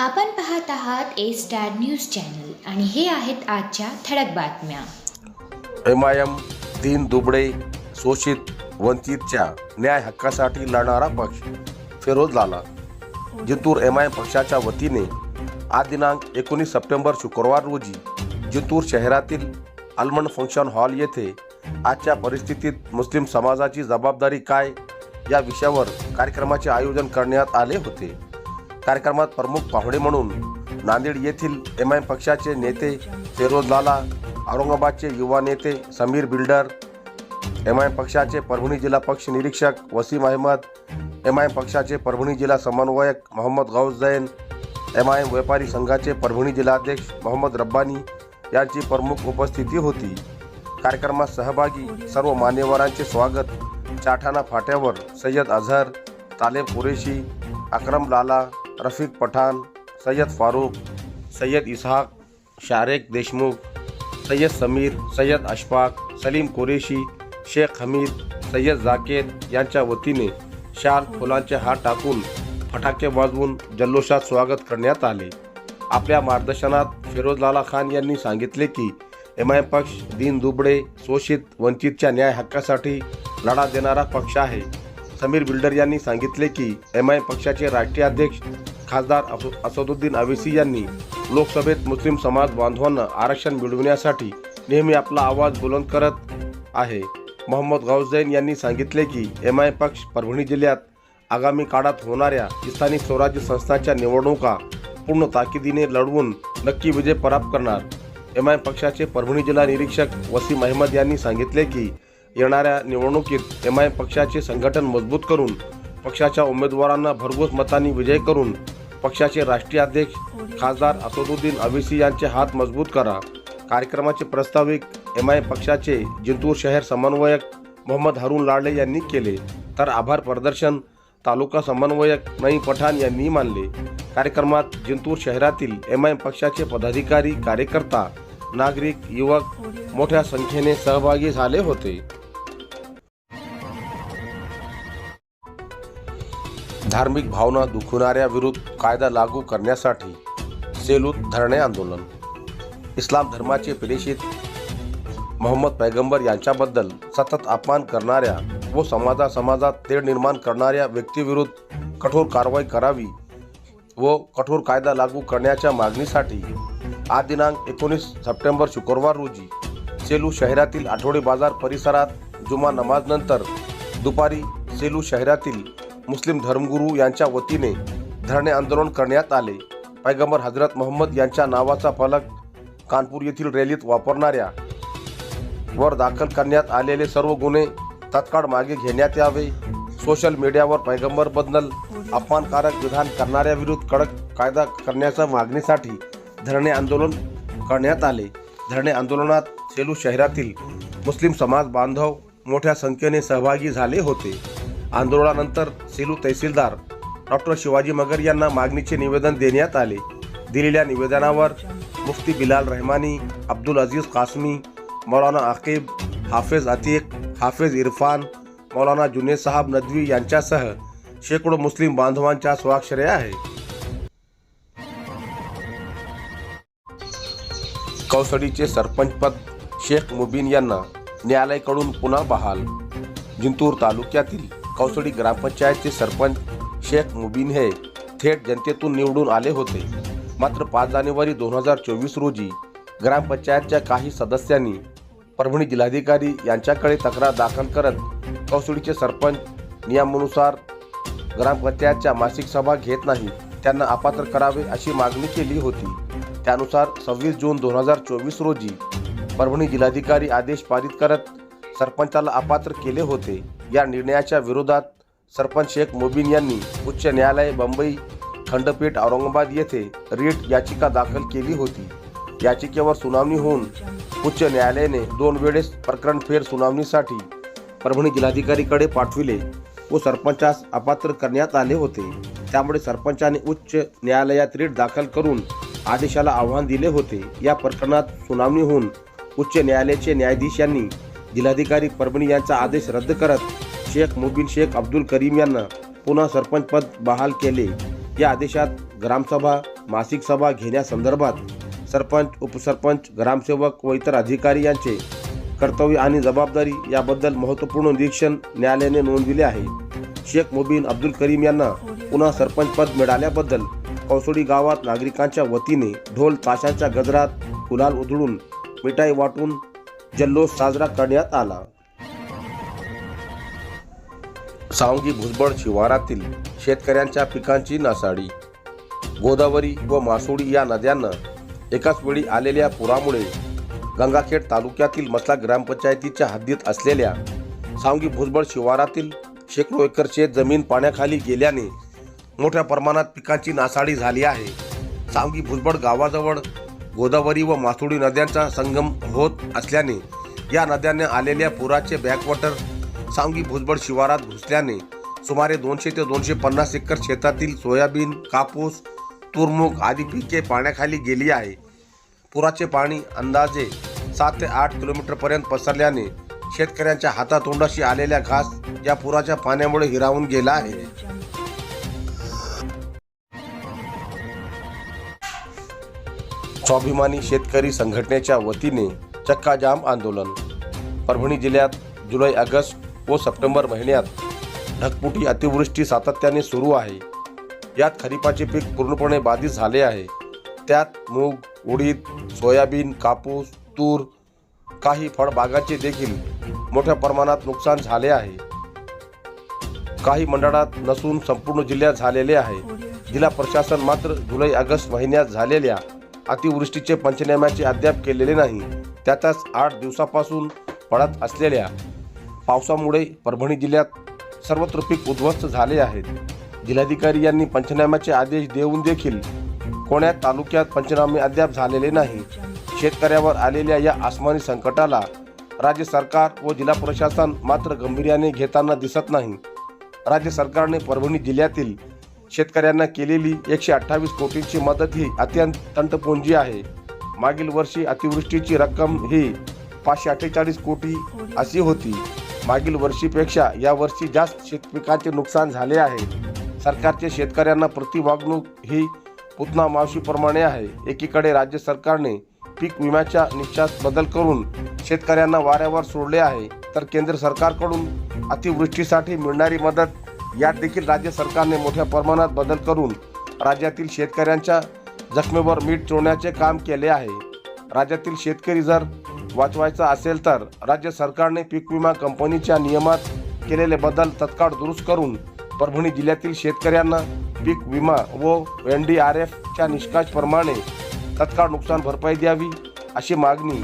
आपण पाहत आहात ए स्टार न्यूज चॅनल आणि हे आहेत आजच्या ठळक बातम्या. एम आय एम तीन दुबळे शोषित वंचितच्या न्याय हक्कासाठी लढणारा पक्ष फिरोज लाला. जिंतूर एम आय पक्षाच्या वतीने आज दिनांक एकोणीस सप्टेंबर शुक्रवार रोजी जिंतूर शहरातील अल्मंड फंक्शन हॉल येथे आजच्या परिस्थितीत मुस्लिम समाजाची जबाबदारी काय या विषयावर कार्यक्रमाचे आयोजन करण्यात आले होते. कार्यक्रमात प्रमुख पाहुणे म्हणून नांदेड येथील एम आय पक्षाचे नेते फेरोज लाला औरंगाबादचे युवा नेते समीर बिल्डर एम आय पक्षाचे परभणी जिल्हा पक्ष निरीक्षक वसीम अहमद एम आय पक्षाचे परभणी जिल्हा समन्वयक मोहम्मद गौस जैन एम आय व्यापारी संघाचे परभणी जिल्हाध्यक्ष मोहम्मद रब्बानी यांची प्रमुख उपस्थिती होती. कार्यक्रमात सहभागी सर्व मान्यवरांचे स्वागत. चाठाणा फाट्यावर सय्यद अझहर तालेब कुरेशी अकरम लाला रफिक पठाण सय्यद फारूक सय्यद इसहाक शारेक देशमुख सय्यद समीर सय्यद अशफाक सलीम कुरेशी शेख हमीद सय्यद जाकेर यांच्या वतीने शाल फुलांचे हात टाकून फटाके वाजवून जल्लोषात स्वागत करण्यात आले. आपल्या मार्गदर्शनात फिरोज लाला खान यांनी सांगितले की एम आय पक्ष दीन दुबळे शोषित वंचितच्या न्याय हक्कासाठी लढा देणारा पक्ष आहे. समीर बिल्डर यांनी सांगितले की एम आय पक्षाचे राष्ट्रीय अध्यक्ष खासदार असदुद्दीन अवेसी यांनी लोकसभेत मुस्लिम समाज बांधवांना आरक्षण मिळविण्यासाठी नेहमी आपला आवाज बुलंद करत आहे. मोहम्मद गौस जैन यांनी सांगितले की एम आय पक्ष परभणी जिल्ह्यात आगामी काळात होणाऱ्या स्थानिक स्वराज्य संस्थांच्या निवडणुका पूर्ण ताकिदीने लढवून नक्की विजय प्राप्त करणार. एम आय पक्षाचे परभणी जिल्हा निरीक्षक वसीम अहमद यांनी सांगितले की येणाऱ्या निवडणुकीत एम आय पक्षाचे संघटन मजबूत करून पक्षाच्या उमेदवारांना भरघोस मतांनी विजय करून पक्षाचे राष्ट्रीय अध्यक्ष खासदार असदुद्दीन अविसी यांचे हात मजबूत करा. कार्यक्रमाचे प्रस्ताविक एम आय पक्षाचे जिंतूर शहर समन्वयक मोहम्मद हारून लाडे यांनी केले. तर आभार प्रदर्शन तालुका समन्वयक नई पठाण यांनी मानले. कार्यक्रमात जिंतूर शहरातील एम आय पक्षाचे पदाधिकारी कार्यकर्ता नागरिक युवक मोठ्या संख्येने सहभागी झाले होते. धार्मिक भावना दुखवणाऱ्या विरुद्ध कायदा लागू करण्यासाठी सेलूत धरणे आंदोलन. इस्लाम धर्माचे प्रेषित मोहम्मद पैगंबर यांच्याबद्दल सतत अपमान करणाऱ्या व समाजा समाजात तेढ निर्माण करणाऱ्या व्यक्तीविरुद्ध कठोर कारवाई करावी व कठोर कायदा लागू करण्याच्या मागणीसाठी आज दिनांक एकोणीस सप्टेंबर शुक्रवार रोजी सेलू शहरातील आठवडे बाजार परिसरात जुमा नमाजनंतर दुपारी सेलू शहरातील मुस्लिम धर्मगुरू यांच्या वतीने धरणे आंदोलन करण्यात आले. पैगंबर हजरत मोहम्मद यांच्या नावाचा फलक कानपूर येथील रॅलीत वापरणाऱ्या वर दाखल करण्यात आलेले सर्व गुन्हे तत्काळ मागे घेण्यात यावे. सोशल मीडियावर पैगंबरबद्दल अपमानकारक विधान करणाऱ्याविरुद्ध कडक कायदा करण्याच्या मागणीसाठी धरणे आंदोलन करण्यात आले. धरणे आंदोलनात सेलू शहरातील मुस्लिम समाज बांधव मोठ्या संख्येने सहभागी झाले होते. आंदोलनानंतर सेलू तहसीलदार डॉक्टर शिवाजी मगर यांना मागणीचे निवेदन देण्यात आले. दिलेल्या निवेदनावर मुफ्ती बिलाल रहमानी अब्दुल अजीज कासमी मौलाना आकिब हाफिज अतीक हाफिज इरफान मौलाना जुनेद साहब नदवी यांच्यासह शेकडो मुस्लिम बांधवांच्या स्वाक्षऱ्या आहे. कौसडीचे सरपंचपद शेख मुबीन यांना न्यायालयाकडून पुन्हा बहाल. जिंतूर तालुक्यातील कौसडी ग्रामपंचायतचे सरपंच शेख मुबीन हे थेट जनतेतून निवडून आले होते. मात्र पाच जानेवारी दोन हजार चोवीस रोजी ग्रामपंचायतच्या काही सदस्यांनी परभणी जिल्हाधिकारी यांच्याकडे तक्रार दाखल करत कौसडीचे सरपंच नियमानुसार ग्रामपंचायतच्या मासिक सभा घेत नाही त्यांना अपात्र करावे अशी मागणी केली होती. त्यानुसार सव्वीस जून दोन हजार चोवीस रोजी परभणी जिल्हाधिकारी आदेश पारित करत सरपंचाला अपात्र केले होते. या निर्णयाच्या विरोधात सरपंच शेख मुबीन यांनी उच्च न्यायालय मुंबई खंडपीठ औरंगाबाद येथे रीट याचिका दाखल केली होती. याचिकेवर सुनावणी होऊन उच्च न्यायालयाने दोन वेळेस प्रकरण फेर सुनावणीसाठी परभणी जिल्हाधिकारीकडे पाठविले व सरपंचास अपात्र करण्यात आले होते. त्यामुळे सरपंचाने उच्च न्यायालयात रीट दाखल करून आदेशाला आव्हान दिले होते. या प्रकरणात सुनावणी होऊन उच्च न्यायालयाचे न्यायाधीश यांनी जिल्हाधिकारी परभणी यांचा आदेश रद्द करत शेख मुबीन शेख अब्दुल करीम यांना पुन्हा सरपंचपद बहाल केले. या आदेशात ग्रामसभा मासिक सभा घेण्यासंदर्भात सरपंच उपसरपंच ग्रामसेवक व इतर अधिकारी यांचे कर्तव्य आणि जबाबदारी याबद्दल महत्त्वपूर्ण निरीक्षण न्यायालयाने नोंदविले आहे. शेख मुबीन अब्दुल करीम यांना पुन्हा सरपंच पद मिळाल्याबद्दल कौसोडी गावात नागरिकांच्या वतीने ढोल ताशांच्या गजरात गुलाल उधळून मिठाई वाटून जल्लोष साजरा करण्यात आला. सावंगी भुजबळ शिवारातील शेतकऱ्यांच्या पिकांची नासाडी. गोदावरी व मासोडी या नद्यांना एकाच वेळी आलेल्या पुरामुळे गंगाखेड तालुक्यातील मसला ग्रामपंचायतीच्या हद्दीत असलेल्या सावंगी भुजबळ शिवारातील शेकडो एकर शेत जमीन पाण्याखाली गेल्याने मोठ्या प्रमाणात पिकांची नासाडी झाली आहे. सावंगी भुजबळ गावाजवळ गोदावरी व माथुडी नद्यांचा संगम होत असल्याने या नद्यांना आलेल्या पुराचे बॅकवॉटर सांगी भुजबळ शिवारात घुसल्याने सुमारे दोनशे ते दोनशे पन्नास एकर शेतातील सोयाबीन कापूस तुरमुग आदी पिके पाण्याखाली गेली आहे. पुराचे पाणी अंदाजे सात ते आठ किलोमीटरपर्यंत पसरल्याने शेतकऱ्यांच्या हातातोंडाशी आलेल्या घास या पुराच्या पाण्यामुळे हिरावून गेला आहे. स्वाभिमानी शेतकरी संघटनेच्या वतीने चक्काजाम आंदोलन. परभणी जिल्ह्यात जुलै ऑगस्ट व सप्टेंबर महिन्यात ढगपुटी अतिवृष्टी सातत्याने सुरू आहे. यात खरीपाचे पीक पूर्णपणे बाधित झाले आहे. त्यात मूग उडीद सोयाबीन कापूस तूर काही फळबागांचे देखील मोठ्या प्रमाणात नुकसान झाले आहे. काही मंडळात नसून संपूर्ण जिल्ह्यात झालेले आहे. जिल्हा प्रशासन मात्र जुलै ऑगस्ट महिन्यात झालेल्या अतिवृष्टीचे पंचनाम्याचे अद्याप केलेले नाही. त्यातच आठ दिवसापासून पडत असलेल्या पावसामुळे परभणी जिल्ह्यात सर्वत्र पीक उद्ध्वस्त झाले आहेत. जिल्हाधिकारी यांनी पंचनाम्याचे आदेश देऊन देखील कोण्या तालुक्यात पंचनामे अद्याप झालेले नाही. शेतकऱ्यावर आलेल्या या आसमानी संकटाला राज्य सरकार व जिल्हा प्रशासन मात्र गंभीर्याने घेताना दिसत नाही. राज्य सरकारने परभणी जिल्ह्यातील शेतकऱ्यांना केलेली एकशे अठ्ठावीस कोटींची मदत ही अत्यंत तंटपुंजी आहे. मागील वर्षी अतिवृष्टीची रक्कम ही पाचशे अठ्ठेचाळीस कोटी अशी होती. मागील वर्षीपेक्षा या वर्षी जास्त शेतपिकांचे नुकसान झाले आहे. सरकारचे शेतकऱ्यांना प्रतिवागणूक ही पुतना मावशीप्रमाणे आहे. एकीकडे राज्य सरकारने पीक विम्याच्या निश्चात बदल करून शेतकऱ्यांना वाऱ्यावर सोडले आहे तर केंद्र सरकारकडून अतिवृष्टीसाठी मिळणारी मदत यात देखील राज्य सरकारने मोठ्या प्रमाणात बदल करून राज्यातील शेतकऱ्यांच्या जखमेवर मीठ चोळण्याचे काम केले आहे. राज्यातील शेतकरी जर वाचवायचा असेल तर राज्य सरकारने पीक विमा कंपनीच्या नियमात केलेले बदल तत्काळ दुरुस्त करून परभणी जिल्ह्यातील शेतकऱ्यांना पीक विमा व एन डी आर एफच्या निष्काशप्रमाणे तत्काळ नुकसान भरपाई द्यावी अशी मागणी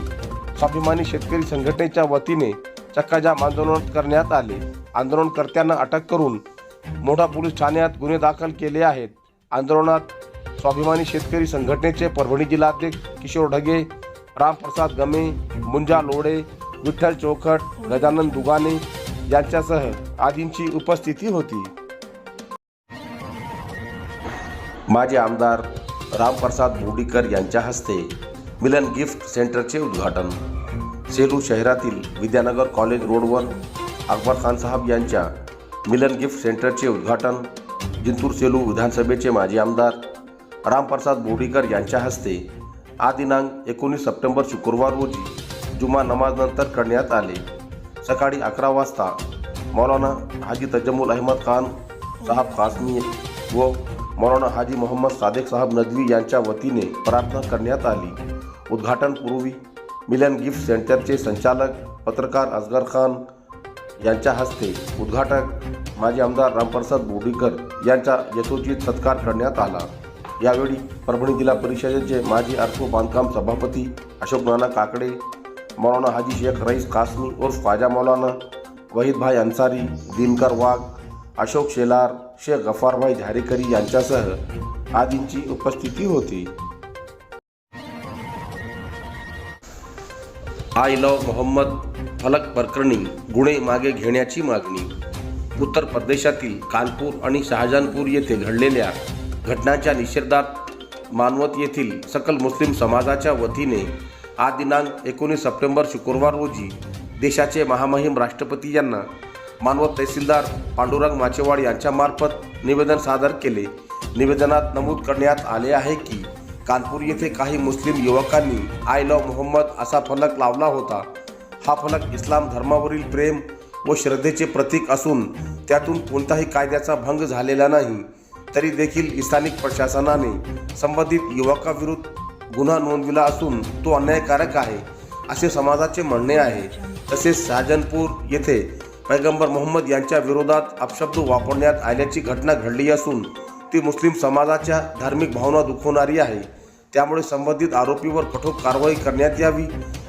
स्वाभिमानी शेतकरी संघटनेच्या वतीने चक्काजाम आंदोलन करण्यात आले. आंदोलनकर्त्यांना अटक करून मोठा पोलीस ठाण्यात गुन्हे दाखल केले आहेत. आंदोलनात स्वाभिमानी शेतकरी संघटनेचे परभणी जिल्हाध्यक्ष किशोर ढगे रामप्रसाद गमे मुंजा लोडे विठ्ठल चौखट गजानन दुगाने यांच्यासह आदींची उपस्थिती होती. माजी आमदार रामप्रसाद बोडीकर यांच्या हस्ते मिलन गिफ्ट सेंटरचे उद्घाटन. सेलू शहरातील विद्यानगर कॉलेज रोडवर अकबर खान साहब यांच्या मिलन गिफ्ट सेंटरचे उद्घाटन जिंतूर सेलू विधानसभेचे माजी आमदार रामप्रसाद बोडीकर यांच्या हस्ते आज दिनांक एकोणीस सप्टेंबर शुक्रवार रोजी जुमा नमाजनंतर करण्यात आले. सकाळी अकरा वाजता मौलाना हाजी तजमुल अहमद खान साहब कासमी व मौलाना हाजी मोहम्मद सादेक साहब नदवी यांच्या वतीने प्रार्थना करण्यात आली. उद्घाटनपूर्वी मिलन गिफ्ट सेंटरचे संचालक पत्रकार असगर खान यांच्या हस्ते उद्घाटक माजी आमदार रामप्रसाद बोडीकर यांचा यथोचित सत्कार करण्यात आला. यावेळी परभणी जिल्हा परिषदेचे माजी अर्थ बांधकाम सभापती अशोक नाना काकडे मौलाना हाजी शेख रईस कासमी उर्फ ख्वाजा मौलाना वहीदभाई अन्सारी दिनकर वाघ अशोक शेलार शेख गफारभाई झारेकरी यांच्यासह आदींची उपस्थिती होती. आय लव मोहम्मद फलक प्रकरणी गुन्हे मागे घेण्याची मागणी. उत्तर प्रदेशातील कानपूर आणि शहाजहानपूर येथे घडलेल्या घटनांच्या निषेधात मानवत येथील सकल मुस्लिम समाजाच्या वतीने आज दिनांक एकोणीस सप्टेंबर शुक्रवार रोजी देशाचे महामहिम राष्ट्रपती यांना मानवत तहसीलदार पांडुरंग माचेवाड यांच्यामार्फत निवेदन सादर केले. निवेदनात नमूद करण्यात आले आहे की कानपूर येथे काही मुस्लिम युवकांनी आय लव मोहम्मद असा फलक लावला होता. हा फलक इस्लाम धर्मावरील प्रेम व श्रद्धेचे प्रतीक असून त्यातून कोणताही कायद्याचा भंग झालेला नाही. तरी देखील स्थानिक प्रशासनाने संबंधित युवकाविरुद्ध गुन्हा नोंदविला असून तो अन्यायकारक आहे असे समाजाचे म्हणणे आहे. तसेच साजनपूर येथे पैगंबर मोहम्मद यांच्या विरोधात अपशब्द वापरण्यात आल्याची घटना घडली असून ती मुस्लिम समाजाच्या धार्मिक भावना दुखवणारी आहे. त्यामुळे संबंधित आरोपीवर कठोर कारवाई करण्यात यावी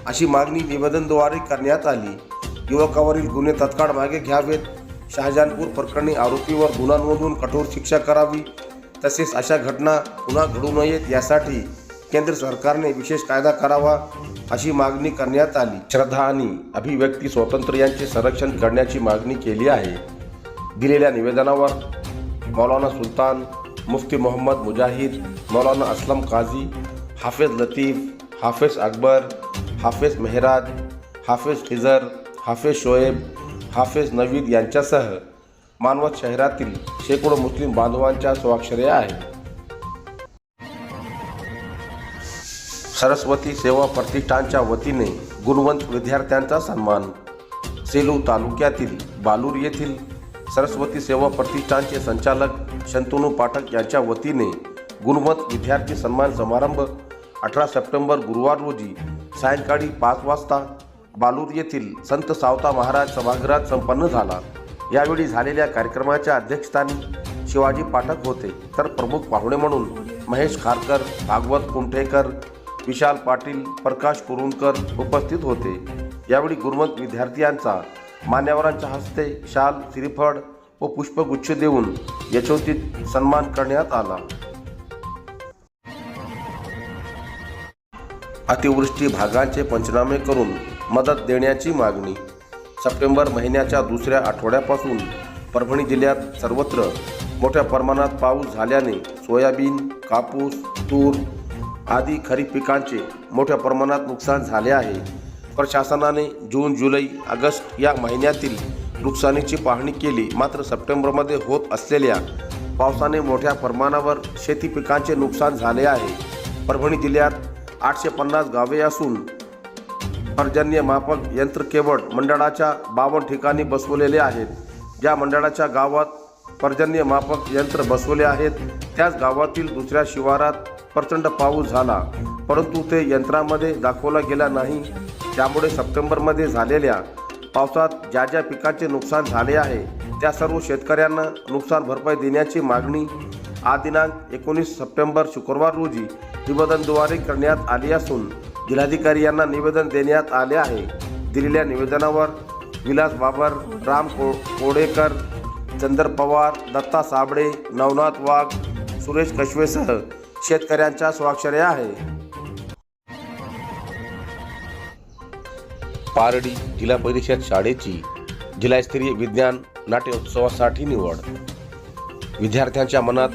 अशी मागणी निवेदनद्वारे करण्यात आली. युवकावरील गुन्हे तत्काळ मागे घ्यावेत. शहाजहानपूर प्रकरणी आरोपीवर गुन्हा नोंदवून कठोर शिक्षा करावी. तसेच अशा घटना पुन्हा घडू नयेत यासाठी केंद्र सरकारने विशेष कायदा करावा अशी मागणी करण्यात आली. श्रद्धा आणि अभिव्यक्ती स्वातंत्र्य यांचे संरक्षण करण्याची मागणी केली आहे. दिलेल्या निवेदनावर मौलाना सुलतान मुफ्ती मोहम्मद मुजाहिद मौलाना असलम काझी हाफिज लतीफ हाफिज अकबर हाफिज मेहराज हाफिज खिजर हाफिज शोएब हाफिज नवीद यांच्यासह मानवत शहरातील शेकडो मुस्लिम बांधवांच्या स्वाक्षऱ्या आहेत. सरस्वती सेवा प्रतिष्ठानच्या वतीने गुणवंत विद्यार्थ्यांचा सन्मान. सेलू तालुक्यातील बालूर येथील सरस्वती सेवा प्रतिष्ठानचे संचालक शंतनू पाठक यांच्या वतीने गुणवंत विद्यार्थी सन्मान समारंभ अठरा सप्टेंबर गुरुवार रोजी सायंकाळी पाच वाजता बालूर येथील संत सावता महाराज सभागृहात संपन्न झाला. यावेळी झालेल्या कार्यक्रमाच्या अध्यक्षस्थानी शिवाजी पाठक होते तर प्रमुख पाहुणे म्हणून महेश खारकर भागवत कुंठेकर विशाल पाटील प्रकाश कुरुंकर उपस्थित होते. यावेळी गुणवंत विद्यार्थ्यांचा मान्यवरांच्या हस्ते शाल श्रीफळ व पुष्पगुच्छ देऊन यशोचित सन्मान करण्यात आला. अतिवृष्टी भागांचे पंचनामे करून मदत देण्याची मागणी. सप्टेंबर महिन्याच्या दुसऱ्या आठवड्यापासून परभणी जिल्ह्यात सर्वत्र मोठ्या प्रमाणात पाऊस झाल्याने सोयाबीन कापूस तूर आदी खरीप पिकांचे मोठ्या प्रमाणात नुकसान झाले आहे. प्रशासनाने जून जुलै ऑगस्ट या महिन्यातील नुकसानीची पाहणी केली. मात्र सप्टेंबरमध्ये होत असलेल्या पावसाने मोठ्या प्रमाणावर शेती पिकांचे नुकसान झाले आहे. परभणी जिल्ह्यात आठशे पन्नास गावे असून पर्जन्य मापक यंत्र केवळ मंडळाच्या बावन्न ठिकाणी बसवलेले आहेत. ज्या मंडळाच्या गावात पर्जन्य मापक यंत्र बसवले आहेत त्याच गावातील दुसऱ्या शिवारात प्रचंड पाऊस झाला. परंतु ते यंत्रामध्ये दाखवला गेला नाही. त्यामुळे सप्टेंबरमध्ये झालेल्या पावसात ज्या ज्या पिकांचे नुकसान झाले आहे त्या सर्व शेतकऱ्यांना नुकसान भरपाई देण्याची मागणी आज दिनांक एकोणीस सप्टेंबर शुक्रवार रोजी निवेदनद्वारे करण्यात आली असून जिल्हाधिकारी यांना निवेदन देण्यात आले आहे. दिलेल्या निवेदनावर विलास बाबर राम को कोडेकर चंद्र पवार दत्ता साबळे नवनाथ वाघ सुरेश कशवेसह शेतकऱ्यांच्या स्वाक्षऱ्या आहे. पारडी जिल्हा परिषद शाळेची जिल्हास्तरीय विज्ञान नाट्योत्सवासाठी निवड. विद्यार्थ्यांच्या मनात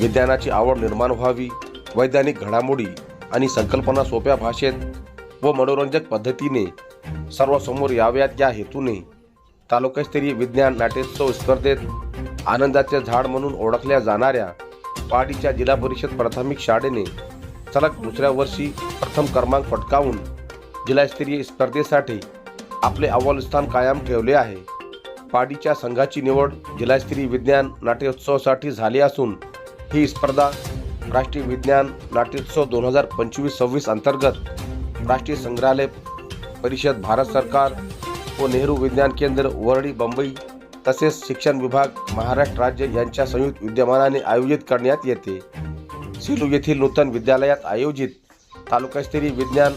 विज्ञानाची आवड निर्माण व्हावी वैज्ञानिक घडामोडी आणि संकल्पना सोप्या भाषेत व मनोरंजक पद्धतीने सर्वसमोर याव्यात या हेतूने तालुकास्तरीय विज्ञान नाट्योत्सव स्पर्धेत आनंदाचे झाड म्हणून ओळखल्या जाणाऱ्या पाडीच्या जिल्हा परिषद प्राथमिक शाळेने सलग दुसऱ्या वर्षी प्रथम क्रमांक पटकावून जिल्हास्तरीय स्पर्धेसाठी आपले अव्वल स्थान कायम ठेवले आहे. पाडीच्या संघाची निवड जिल्हास्तरीय विज्ञान नाट्योत्सवासाठी झाली असून ही स्पर्धा राष्ट्रीय विज्ञान नाट्योत्सव दोन हजार पंचवीस सव्वीस अंतर्गत राष्ट्रीय संग्रहालय परिषद भारत सरकार व नेहरू विज्ञान केंद्र वरळी बंबई तसेच शिक्षण विभाग महाराष्ट्र राज्य यांच्या संयुक्त विद्यमानाने आयोजित करण्यात येते. सिलू येथील नूतन विद्यालयात आयोजित तालुकास्तरीय विज्ञान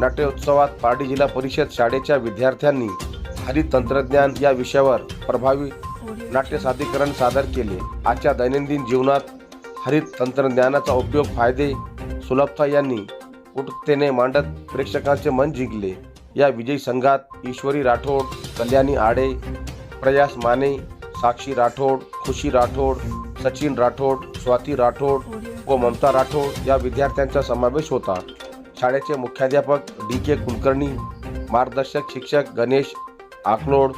नाट्योत्सवात पारडी जिल्हा परिषद शाळेच्या विद्यार्थ्यांनी हरित तंत्रज्ञान या विषयावर प्रभावी नाट्य सादरीकरण सादर केले. आजच्या दैनंदिन जीवनात हरित तंत्रज्ञानाचा उपयोग फायदे सुलभता यांनी कुटतेने मांडत प्रेक्षकांचे मन जिंकले. या विजयी संघात ईश्वरी राठोड कल्याणी आडे प्रयास माने साक्षी राठोड खुशी राठोड सचिन राठोड स्वाती राठोड व ममता राठोड या विद्यार्थ्यांचा समावेश होता. शाळेचे मुख्याध्यापक डी के कुलकर्णी मार्गदर्शक शिक्षक गणेश आकलोड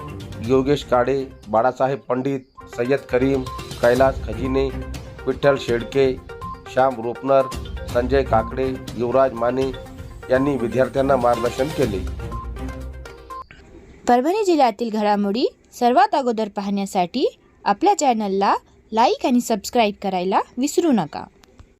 योगेश काडे बाळासाहेब पंडित सय्यद करीम कैलास खजिने विठ्ठल शेडके श्याम रोपनर संजय काकडे युवराज माने यांनी विद्यार्थ्यांना मार्गदर्शन केले. परभणी जिल्ह्यातील घडामोडी सर्वात अगोदर पाहण्यासाठी आपल्या चॅनलला लाईक आणि सबस्क्राईब करायला विसरू नका.